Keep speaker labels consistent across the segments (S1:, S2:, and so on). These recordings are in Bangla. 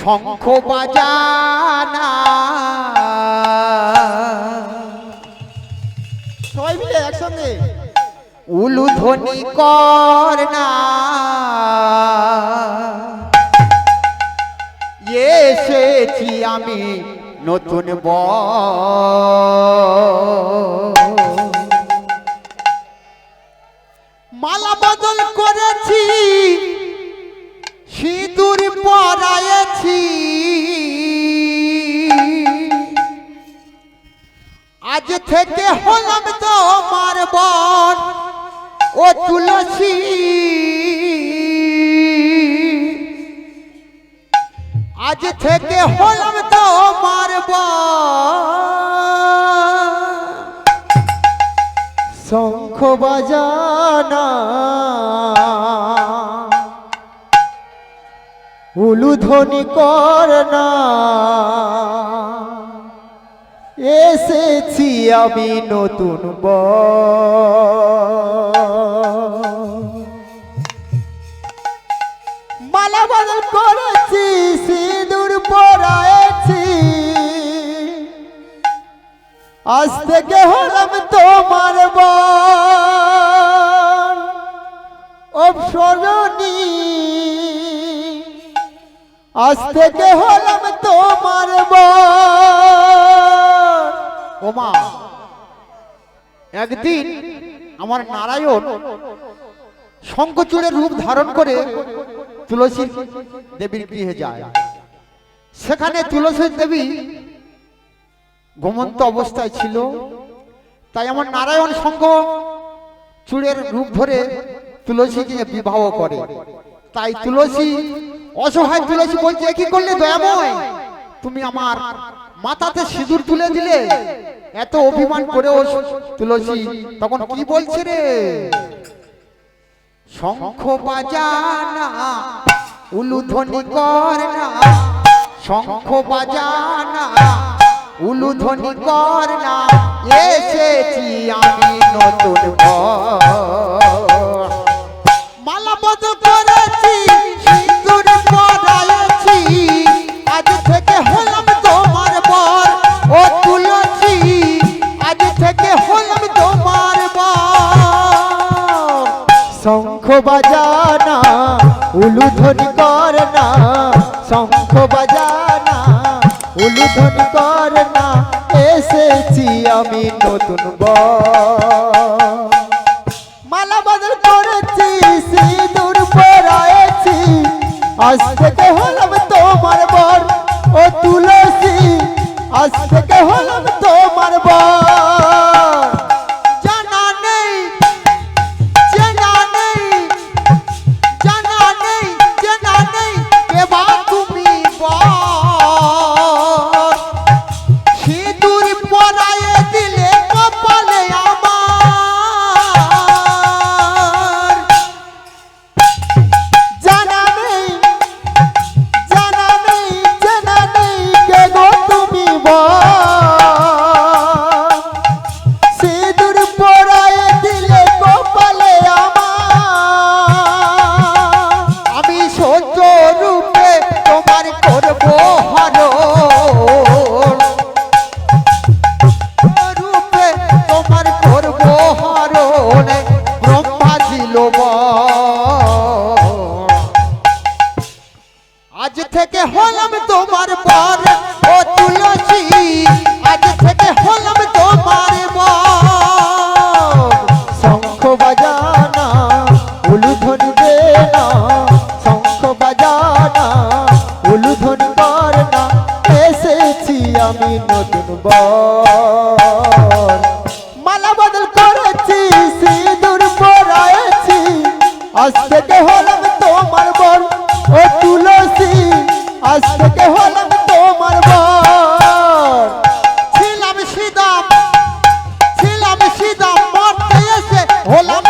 S1: শঙ্খ বাজানা।
S2: সবাই মিলে একসঙ্গে।
S1: উলুধ্বনি কর না এসেছি আমি নতুন ব। মালা বদল করেছি। তুলসী আজ থেকে হলাম তো আমার শঙ্খ বাজানা। উলুধ্বনি কর না এসেছি আমি নতুন ব মালা বদল করেছি, সিঁদুর পরায়েছি। আজ থেকে হলাম তোমার অপসরণী। আজ থেকে হলাম তোমার ওমা একদিন আমার নারায়ণ শঙ্কচূড়ের রূপ ধারণ করে তুলসী দেবীর গৃহে যায়। সেখানে তুলসী দেবী ঘুমন্ত অবস্থায় ছিল। তাই আমার নারায়ণ শঙ্খ চূড়ের রূপ ধরে তুলসীকে বিবাহ করে। তাই তুলসী, অসহায় তুলসী বলছে কি করলে দয়াময়? তুমি আমার মাথাতে সিঁদুর তুলে দিলে। এত অভিমান করেও তুলসী তখন কি বলছে রে? শঙ্খ বাজানা উলুধ্বনি কর না শঙ্খ বাজানা উলুধ্বনি কর না এসেছি আমি নতুন ঘর। শঙ্খ বাজানা, উলুধ্বনি কর না শঙ্খ বাজানা, উলুধ্বনি কর না এসেছি আমি নতুন বর। মালা বদল করেছি, সিঁদুর পরায়েছি, আজ থেকে হলাম তোমার বর ও তুলসী, আজ থেকে ছিলাম সিধা মরতে এসে হলাম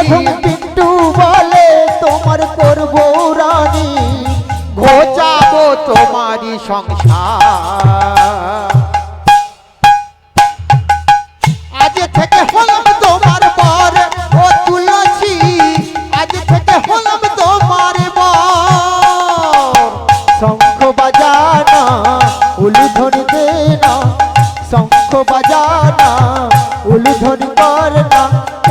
S1: অধম পিন্টু বলে, তোমার করব রানী ঘোচাবো তোমারই সংসার। তুলসী, আজ থেকে তোমার
S2: শঙ্খ বাজানা দেনা বাজানা, উলুধ্বনি করনা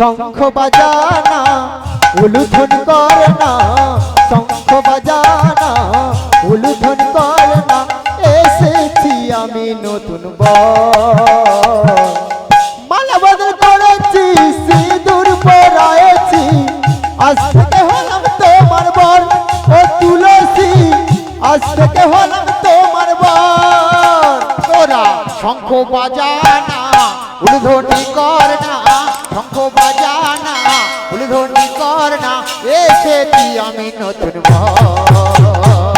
S1: শঙ্খ বাজানা
S2: উলুধন করনা, শঙ্খ বাজানা উলুধন করনা, এসেছি আমি নতুন মালা বদল ও
S1: তোরা শঙ্খ বাজানা, উলুধ্বনি কর না শঙ্খ বাজানা উলুধ্বনি করনা এসেছি আমি নতুন ঘর।